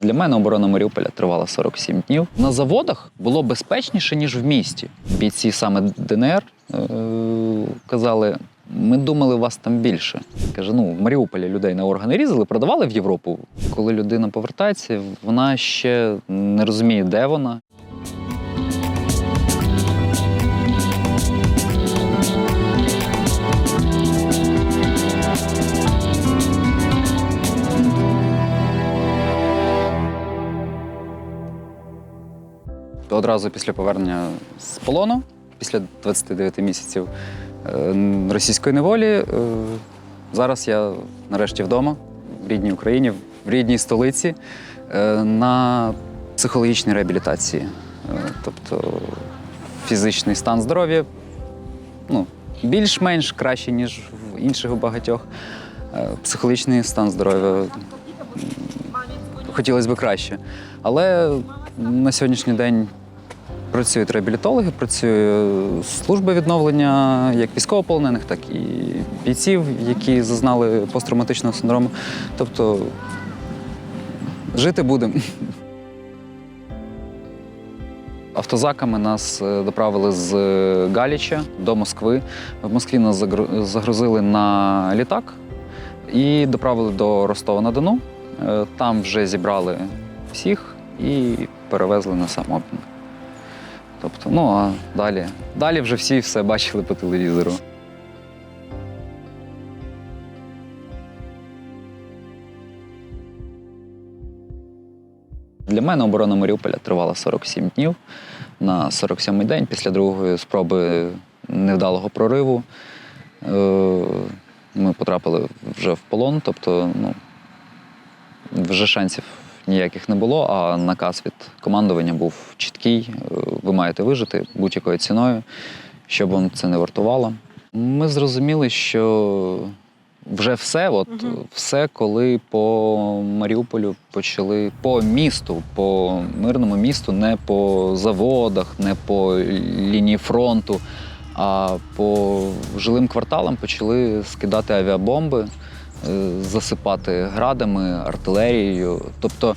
Для мене оборона Маріуполя тривала 47 днів. На заводах було безпечніше, ніж в місті. Бійці саме ДНР е- казали: ми думали, вас там більше. Каже, ну в Маріуполі людей на органи різали, продавали в Європу. Коли людина повертається, вона ще не розуміє, де вона. Одразу після повернення з полону, після 29 місяців е, російської неволі, е, зараз я нарешті вдома, в рідній Україні, в рідній столиці, е, на психологічній реабілітації. Тобто фізичний стан здоров'я ну, більш-менш кращий, ніж в інших у багатьох. Психологічний стан здоров'я хотілося б краще. Але на сьогоднішній день працюють реабілітологи, працює служба відновлення як військовополонених, так і бійців, які зазнали посттравматичного синдрому. Тобто жити будемо. Автозаками нас е, доправили з Галіча до Москви. В Москві нас загрузили на літак і доправили до Ростова-на-Дону. Е, Там вже зібрали всіх і перевезли на самообмін. Тобто, ну а далі, далі вже всі все бачили по телевізору. Для мене оборона Маріуполя тривала 47 днів. На 47-й день після другої спроби невдалого прориву е, ми потрапили вже в полон, тобто ну, вже шансів ніяких не було, а наказ від командування був чіткий. е, Ви маєте вижити будь-якою ціною, щоб вам це не вартувало. Ми зрозуміли, що вже все, от Мгм. все, коли по Маріуполю почали по місту, по мирному місту, не по заводах, не по лінії фронту, а по жилим кварталам почали скидати авіабомби, засипати градами, артилерією. Тобто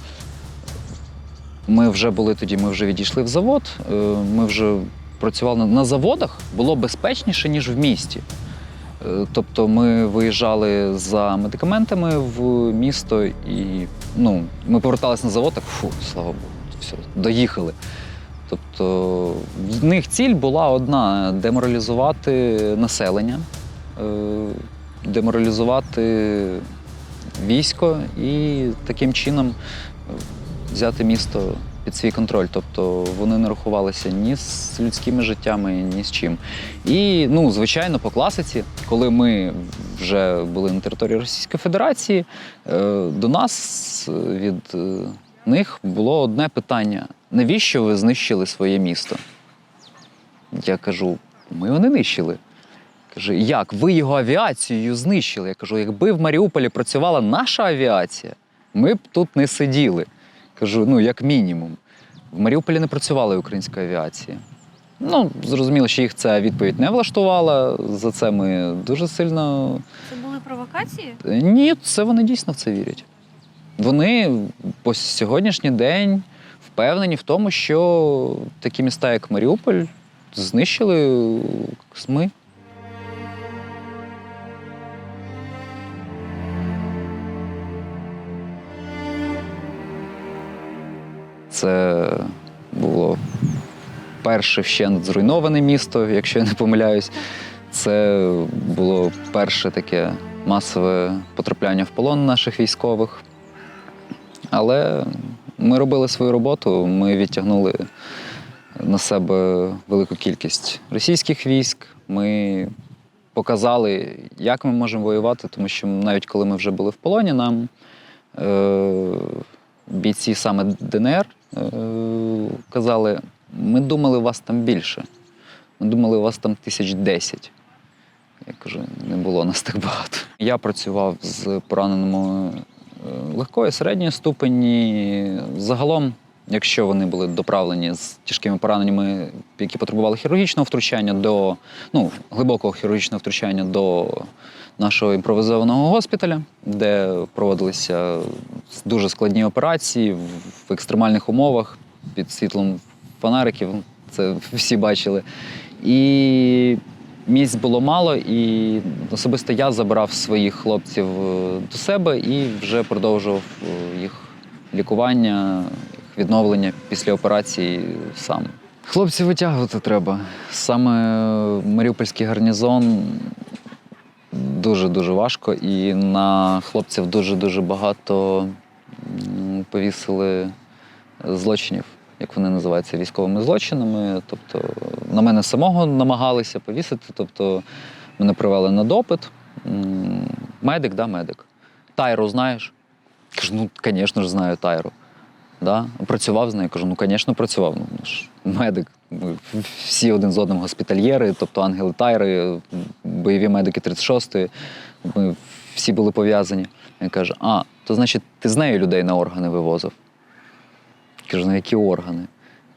ми вже були тоді, ми вже відійшли в завод, е, ми вже працювали на- заводах, було безпечніше, ніж в місті. Е, Тобто ми виїжджали за медикаментами в місто і ну, ми поверталися на завод, так фу, слава Богу, все, доїхали. Тобто в них ціль була одна деморалізувати населення, е, деморалізувати військо і таким чином взяти місто під свій контроль. Тобто вони не рахувалися ні з людськими життями, ні з чим. І, ну, звичайно, по класиці, коли ми вже були на території Російської Федерації, е, до нас е, від е, них було одне питання: навіщо ви знищили своє місто? Я кажу, ми його не нищили. Каже, як? Ви його авіацією знищили? Я кажу, якби в Маріуполі працювала наша авіація, ми б тут не сиділи. Кажу, ну, як мінімум. В Маріуполі не працювала українська авіація. Ну, зрозуміло, що їх ця відповідь не влаштувала. За це ми дуже сильно. Це були провокації? Ні, це вони дійсно в це вірять. Вони по сьогоднішній день впевнені в тому, що такі міста, як Маріуполь, знищили СМИ. Це було перше вщент зруйноване місто, якщо я не помиляюсь. Це було перше таке масове потрапляння в полон наших військових. Але ми робили свою роботу, ми відтягнули на себе велику кількість російських військ. Ми показали, як ми можемо воювати, тому що навіть коли ми вже були в полоні, нам е, бійці саме ДНР казали, ми думали, вас там більше. Ми думали, у вас там тисяч десять. Я кажу, не було нас так багато. Я працював з пораненими е, легкої, середньої ступені. Загалом Якщо вони були доправлені з тяжкими пораненнями, які потребували хірургічного втручання до ну, глибокого хірургічного втручання до нашого імпровізованого госпіталя, де проводилися дуже складні операції в екстремальних умовах під світлом фонариків. Це всі бачили. І місць було мало, і особисто я забирав своїх хлопців е, до себе і вже продовжував е, їх лікування, відновлення після операції сам. Хлопців витягувати треба. Саме Маріупольський гарнізон дуже-дуже важко, і на хлопців дуже-дуже багато повісили злочинів, як вони називаються, військовими злочинами. Тобто на мене самого намагалися повісити. Тобто мене привели на допит. Медик, да, медик. Тайру знаєш? Кажу, ну, звісно ж, знаю Тайру. Да? Працював з нею, кажу, ну, звісно, працював. Ну, ну ж, медик. Всі один з одним госпітальєри, тобто ангели Тайри, бойові медики 36-ї. Ми всі були пов'язані. Він каже: а, то значить, ти з нею людей на органи вивозив? Кажу, на які органи?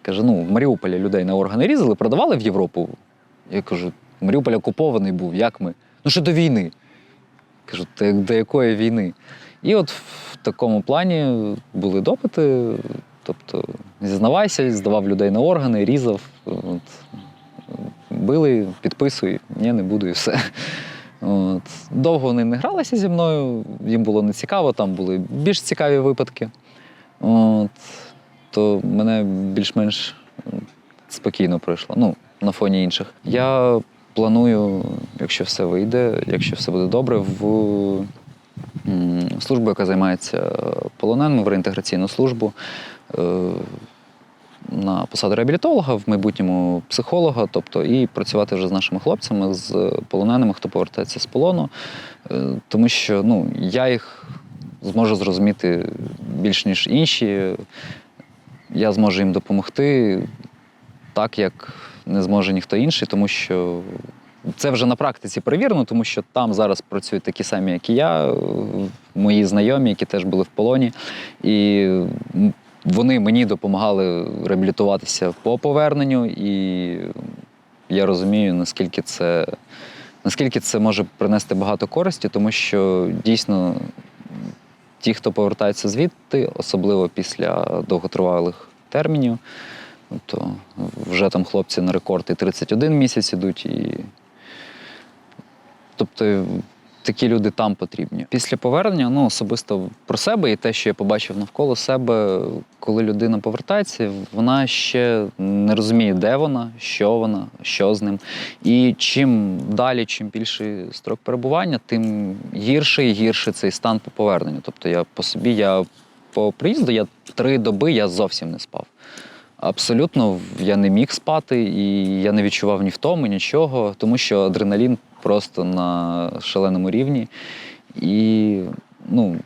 Каже, ну, в Маріуполі людей на органи різали, продавали в Європу. Я кажу, Маріуполь окупований був, як ми? Ну, що до війни. Кажу, до якої війни? І от в такому плані були допити. Тобто, зізнавайся, здавав людей на органи, різав. От, били, підписуй, ні, не буду і все. От. Довго вони не гралися зі мною, їм було не цікаво, там були більш цікаві випадки. От. То мене більш-менш спокійно пройшло. Ну, на фоні інших. Я планую, якщо все вийде, якщо все буде добре, в службу, яка займається полоненими, в реінтеграційну службу. е, На посаду реабілітолога, в майбутньому психолога, тобто і працювати вже з нашими хлопцями, з полоненими, хто повертається з полону. Е, Тому що ну, я їх зможу зрозуміти більш ніж інші. Я зможу їм допомогти так, як не зможе ніхто інший, тому що це вже на практиці перевірено, тому що там зараз працюють такі самі, як і я, е, мої знайомі, які теж були в полоні. І вони мені допомагали реабілітуватися по поверненню, і я розумію, наскільки це, наскільки це може принести багато користі, тому що дійсно ті, хто повертається звідти, особливо після довготривалих термінів, то вже там хлопці на рекорд і 31 місяць ідуть, і тобто такі люди там потрібні. Після повернення, ну особисто про себе і те, що я побачив навколо себе, коли людина повертається, вона ще не розуміє, де вона, що вона, що з ним. І чим далі, чим більший строк перебування, тим гірше і гірше цей стан по поверненню. Тобто я по собі, я по приїзду, я три доби я зовсім не спав. Абсолютно я не міг спати, і я не відчував ні втоми, нічого, тому що адреналін просто на шаленому рівні. І ну,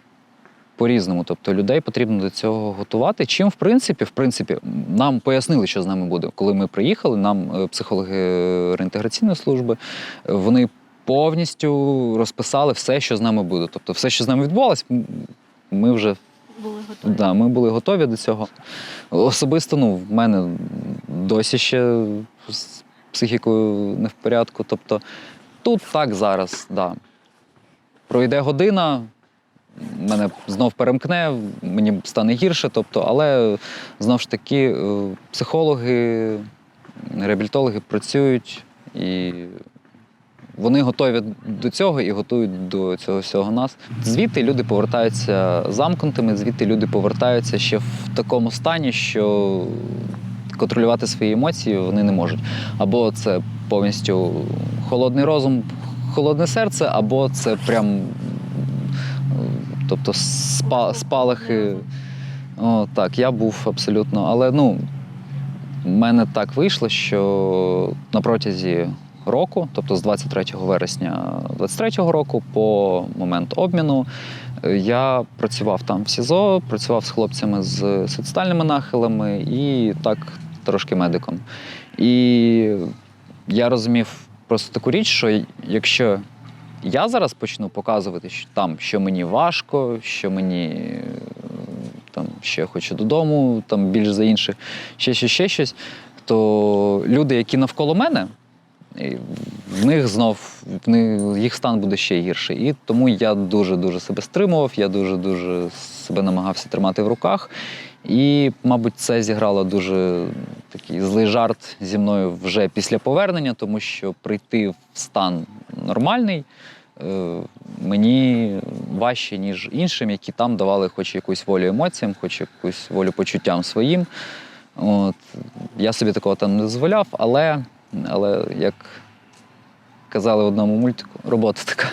по-різному. Тобто людей потрібно до цього готувати. Чим, в принципі, в принципі, нам пояснили, що з нами буде. Коли ми приїхали, нам е, психологи реінтеграційної служби, вони повністю розписали все, що з нами буде. Тобто, все, що з нами відбувалось, ми вже Були готові. Да, ми були готові до цього. Особисто, ну, в мене досі ще з психікою не в порядку. Тобто тут так зараз, да. Пройде година, мене знов перемкне, мені стане гірше. Тобто, але знову ж таки, е, психологи, реабілітологи працюють і вони готові до цього і готують до цього всього нас. Звідти люди повертаються замкнутими, звідти люди повертаються ще в такому стані, що контролювати свої емоції вони не можуть. Або це повністю холодний розум, холодне серце, або це прям тобто спа, спалахи. О, так, я був абсолютно. Але ну, в мене так вийшло, що на протязі року, тобто з 23 вересня 23 року, по момент обміну, я працював там в СІЗО, працював з хлопцями з соціальними нахилами і так трошки медиком. І я розумів просто таку річ, що якщо я зараз почну показувати що там, що мені важко, що мені е, там ще хочу додому, там більш за інших, ще щось, ще щось, то люди, які навколо мене, в них знов в них, їх стан буде ще гірший. І тому я дуже-дуже себе стримував, я дуже-дуже себе намагався тримати в руках. І, мабуть, це зіграло дуже такий злий жарт зі мною вже після повернення, тому що прийти в стан нормальний е, мені важче, ніж іншим, які там давали хоч якусь волю емоціям, хоч якусь волю почуттям своїм. От. Я собі такого там не дозволяв, але, але як казали в одному мультику, робота така.